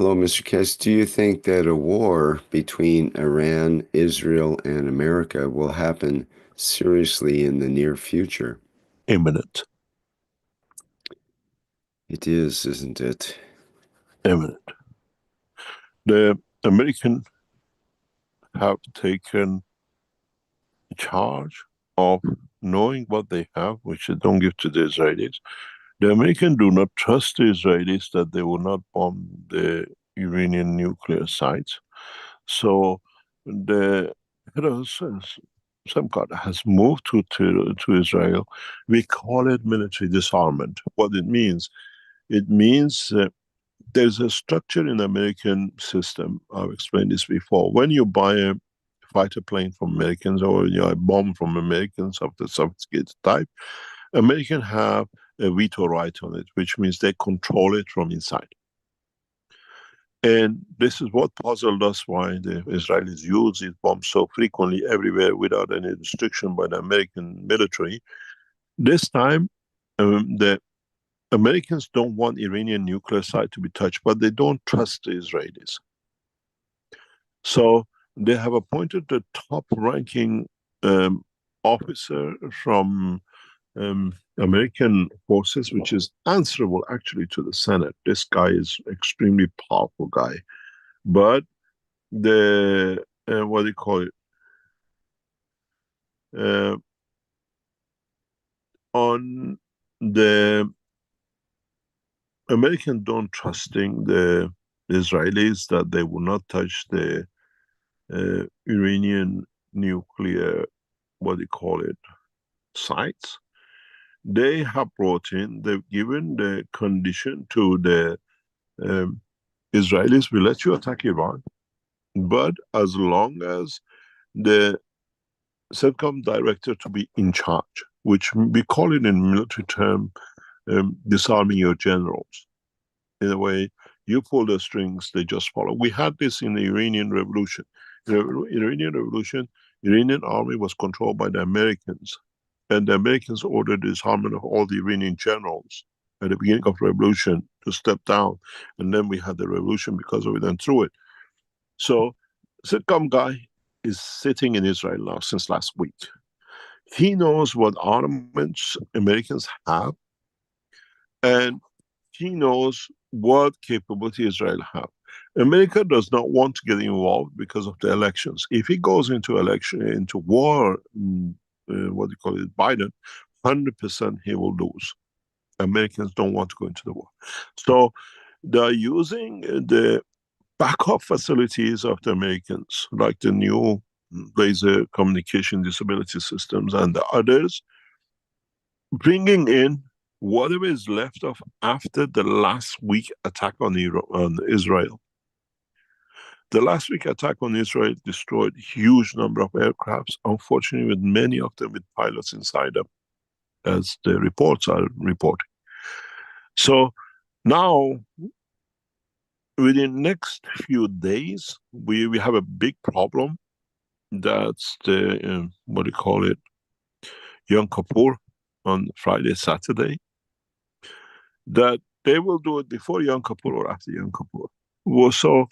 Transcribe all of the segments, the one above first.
Hello, Mr. Kass. Do you think that a war between Iran, Israel, and America will happen seriously in the near future? Imminent. It is, isn't it? Imminent. The American have taken charge of knowing what they have, which they don't give to the Israelis. The Americans do not trust the Israelis that they will not bomb the Iranian nuclear sites. So the head of Semcot has moved to, to, to Israel. We call it military disarmament. What it means, it means uh, there's a structure in the American system. I've explained this before. When you buy a fighter plane from Americans or you know, a bomb from Americans of the sophisticated type, Americans have a veto right on it, which means they control it from inside. And this is what puzzled us why the Israelis use these bombs so frequently everywhere without any restriction by the American military. This time, um, the Americans don't want Iranian nuclear site to be touched, but they don't trust the Israelis. So they have appointed the top ranking um, officer from um, American forces, which is answerable actually to the Senate. This guy is extremely powerful guy, but the uh, what do you call it? Uh, on the American don't trusting the Israelis that they will not touch the uh, Iranian nuclear, what do you call it, sites they have brought in, they've given the condition to the um, Israelis, we let you attack Iran, but as long as the CENTCOM director to be in charge, which we call it in military term, um, disarming your generals. In a way, you pull the strings, they just follow. We had this in the Iranian Revolution. The Iranian Revolution, Iranian army was controlled by the Americans and the Americans ordered the disarmament of all the Iranian generals at the beginning of revolution to step down. And then we had the revolution because of it and through it. So CENTCOM guy is sitting in Israel now since last week. He knows what armaments Americans have and he knows what capability Israel have. America does not want to get involved because of the elections. If he goes into election, into war, mm, Uh, what do you call it, Biden, 100% he will lose. Americans don't want to go into the war. So they're using the backup facilities of the Americans, like the new laser communication disability systems and the others, bringing in whatever is left of after the last week attack on, Iran, on Israel. The last week attack on Israel destroyed huge number of aircrafts, unfortunately with many of them with pilots inside them, as the reports are reporting. So now, within next few days, we, we have a big problem. That's the, um, what do you call it, Yom Kippur on Friday, Saturday. That they will do it before Yom Kippur or after Yom Kippur. So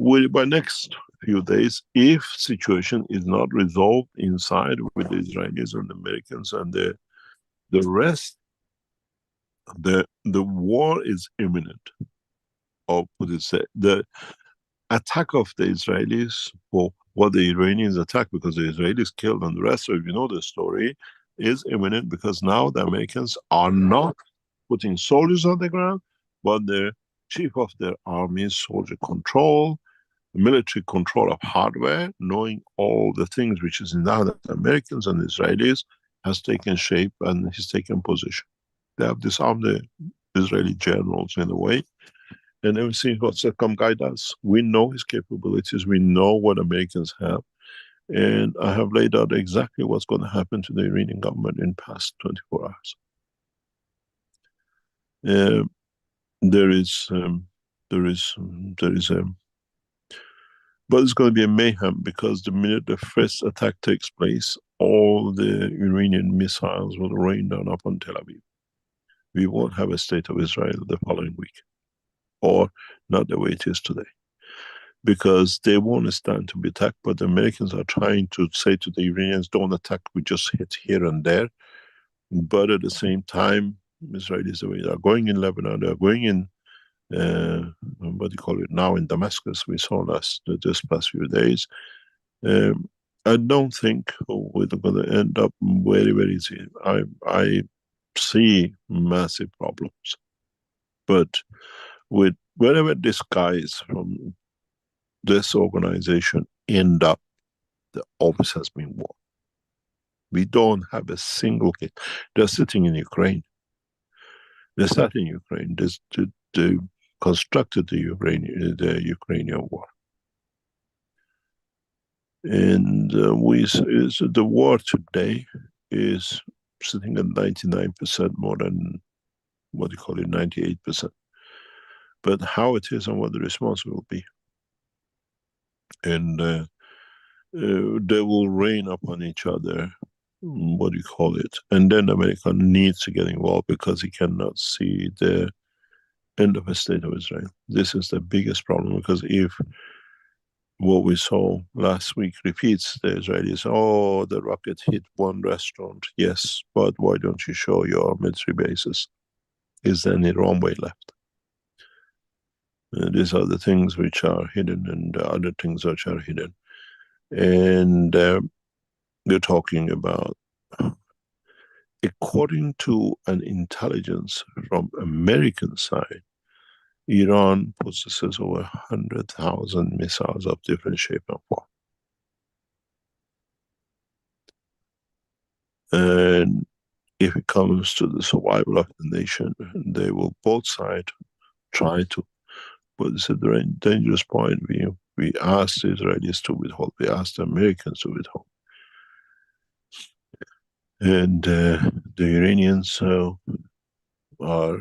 will by next few days, if situation is not resolved inside with the Israelis and the Americans and the the rest, the the war is imminent. Or would it say the attack of the Israelis for what the Iranians attack because the Israelis killed and the rest. So if you know the story, is imminent because now the Americans are not putting soldiers on the ground, but the chief of their army, soldier control, military control of hardware, knowing all the things which is now that Americans and Israelis has taken shape and he's taken position. They have disarmed the Israeli generals in a way. And see what CENTCOM guy does. We know his capabilities, we know what Americans have. And I have laid out exactly what's going to happen to the Iranian government in past 24 hours. Uh, there is um, there is um, there is a um, but it's going to be a mayhem because the minute the first attack takes place, all the Iranian missiles will rain down upon Tel Aviv. We won't have a state of Israel the following week. or not the way it is today. Because they won't stand to be attacked, but the Americans are trying to say to the Iranians, don't attack, we just hit here and there. But at the same time, Israelis are going in Lebanon, they're going in, what do you call it now, in Damascus, we saw last, this past few days. Um, I don't think we're going to end up very, very easy. I, I see massive problems. But with wherever this guys from this organization end up, the office has been won. We don't have a single case. They're sitting in Ukraine. They're sat in Ukraine. They, they, they constructed the Ukrainian, the Ukrainian war. And uh, we, is, the war today is sitting at 99% more than what do you call it, 98%. But how it is and what the response will be. And uh, uh, they will rain upon each other, what do you call it? And then America needs to get involved because he cannot see the end of a state of Israel. This is the biggest problem because if what we saw last week repeats, the Israelis, oh, the rocket hit one restaurant. Yes, but why don't you show your military bases? Is there any runway left? Uh, these are the things which are hidden and the other things which are hidden. And uh, we're talking about, according to an intelligence from American side, Iran possesses over 100,000 missiles of different shape and form. And if it comes to the survival of the nation, they will both sides try to, but it's a dangerous point. We, we asked the Israelis to withhold, we asked the Americans to withhold. And uh, the Iranians uh, are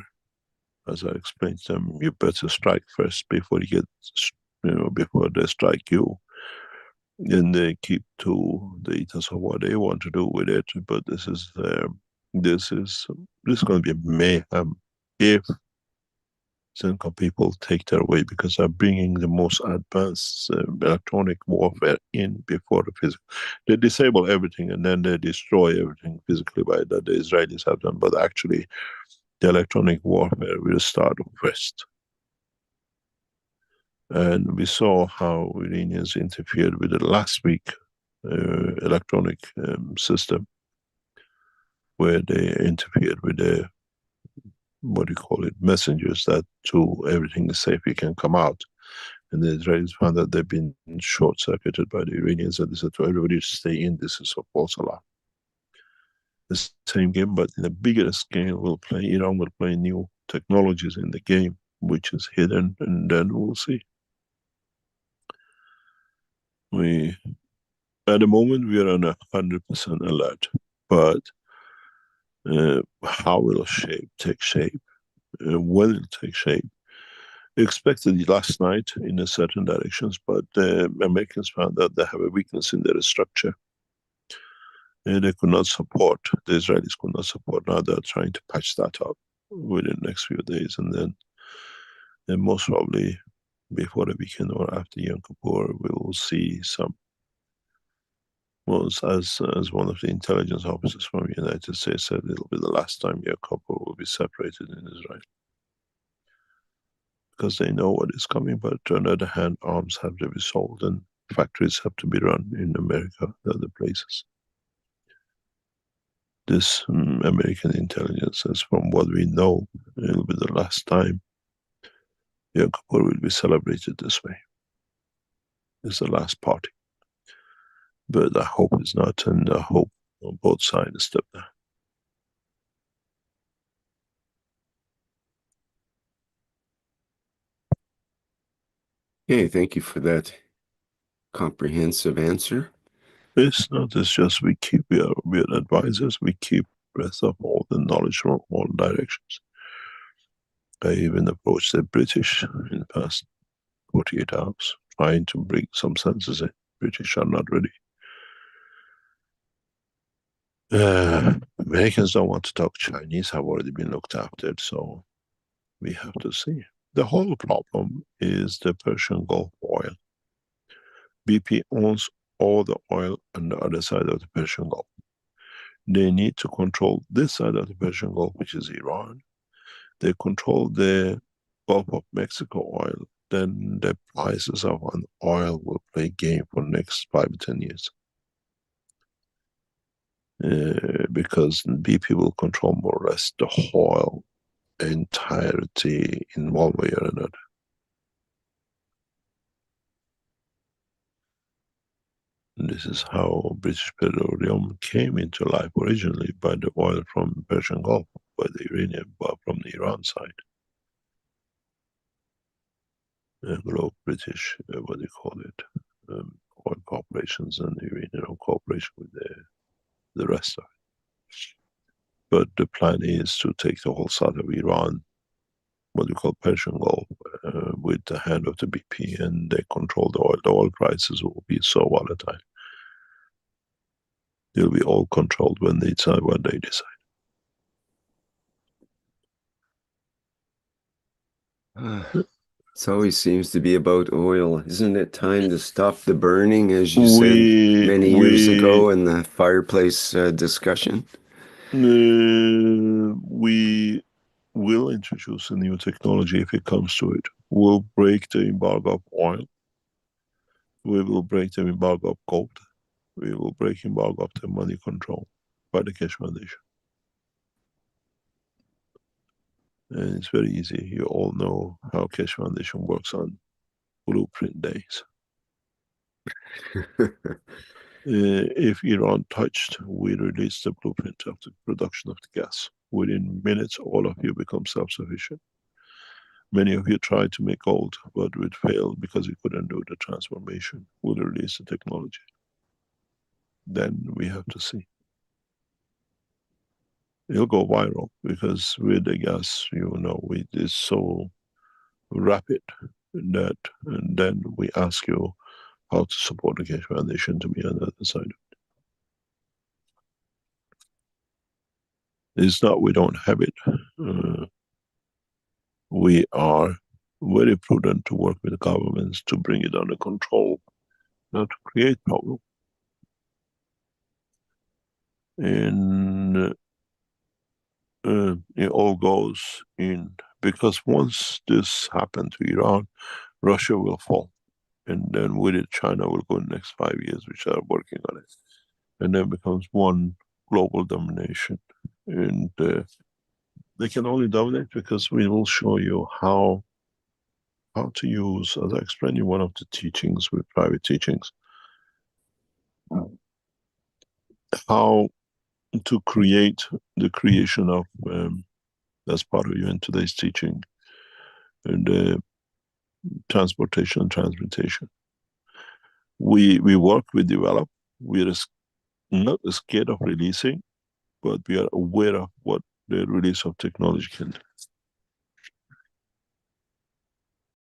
as I explained to them, you better strike first before you get, you know, before they strike you. And they keep to the details of what they want to do with it. But this is, uh, this is, this is going to be mayhem if Zenko people take their way because they're bringing the most advanced uh, electronic warfare in before the physical. They disable everything and then they destroy everything physically by that the Israelis have done. But actually, the electronic warfare will start first. And we saw how Iranians interfered with the last week uh, electronic um, system, where they interfered with the, what do you call it, messengers that to everything is safe, you can come out. And the Israelis found that they've been short-circuited by the Iranians and they said to everybody stay in, this is a false alarm the same game, but in a bigger scale, we'll play. Iran will play new technologies in the game, which is hidden, and then we'll see. We, at the moment, we are on a hundred percent alert, but uh, how will shape take shape, uh, when it take shape. expected last night in a certain directions, but the Americans found that they have a weakness in their structure they could not support, the Israelis could not support. Now they're trying to patch that up within the next few days and then, then most probably before the weekend or after Yom Kippur, we will see some, well, as, as one of the intelligence officers from the United States said, it'll be the last time Yom Kippur will be separated in Israel. Because they know what is coming, but on the other hand, arms have to be sold and factories have to be run in America, the other places this American intelligence says from what we know, it'll be the last time Yom Kippur will be celebrated this way. It's the last party. But I hope it's not, and I hope on both sides step down. Okay, thank you for that comprehensive answer. It's not, it's just we keep, we are, we are advisors, we keep breath of all the knowledge from all directions. I even approached the British in the past 48 hours, trying to bring some senses in. British are not ready. Uh, Americans don't want to talk Chinese, have already been looked after, so we have to see. The whole problem is the Persian Gulf oil. BP owns all the oil on the other side of the Persian Gulf. They need to control this side of the Persian Gulf, which is Iran. They control the Gulf of Mexico oil, then the prices of an oil will play game for the next five to ten years. Uh, because BP will control more or less the whole entirety in one way or another. This is how British Petroleum came into life originally by the oil from Persian Gulf, by the iranian, but from the Iran side. Anglo British, uh, what do you call it? Um, oil corporations and uranium corporation with the, the rest of it. But the plan is to take the whole side of Iran, what we call Persian Gulf, uh, with the hand of the BP, and they control the oil. The oil prices will be so volatile. They'll be all controlled when they decide what they decide. It always seems to be about oil. Isn't it time to stop the burning, as you We- said many years we- ago in the fireplace uh, discussion? Uh, we will introduce a new technology if it comes to it. We'll break the embargo of oil. We will break the embargo of gold. We will break embargo of the money control by the Keshe Foundation. And it's very easy. You all know how Keshe Foundation works on blueprint days. Uh, if Iran touched, we release the blueprint of the production of the gas. Within minutes, all of you become self-sufficient. Many of you tried to make gold, but it failed because you couldn't do the transformation. We'll release the technology. Then we have to see. It'll go viral because with the gas, you know, it is so rapid that, and then we ask you how to support the Keshe Foundation to be on the other side. of it. It's not we don't have it. Uh, we are very prudent to work with governments to bring it under control, not to create problem. And uh, it all goes in. Because once this happened to Iran, Russia will fall. And then with it China will go in the next five years, which are working on it, and then becomes one global domination. And uh, they can only dominate because we will show you how how to use, as I explained in one of the teachings with private teachings, how to create the creation of um, that's part of you in today's teaching, and uh, transportation and transmutation. We we work, we develop. We are not scared of releasing, but we are aware of what the release of technology can do.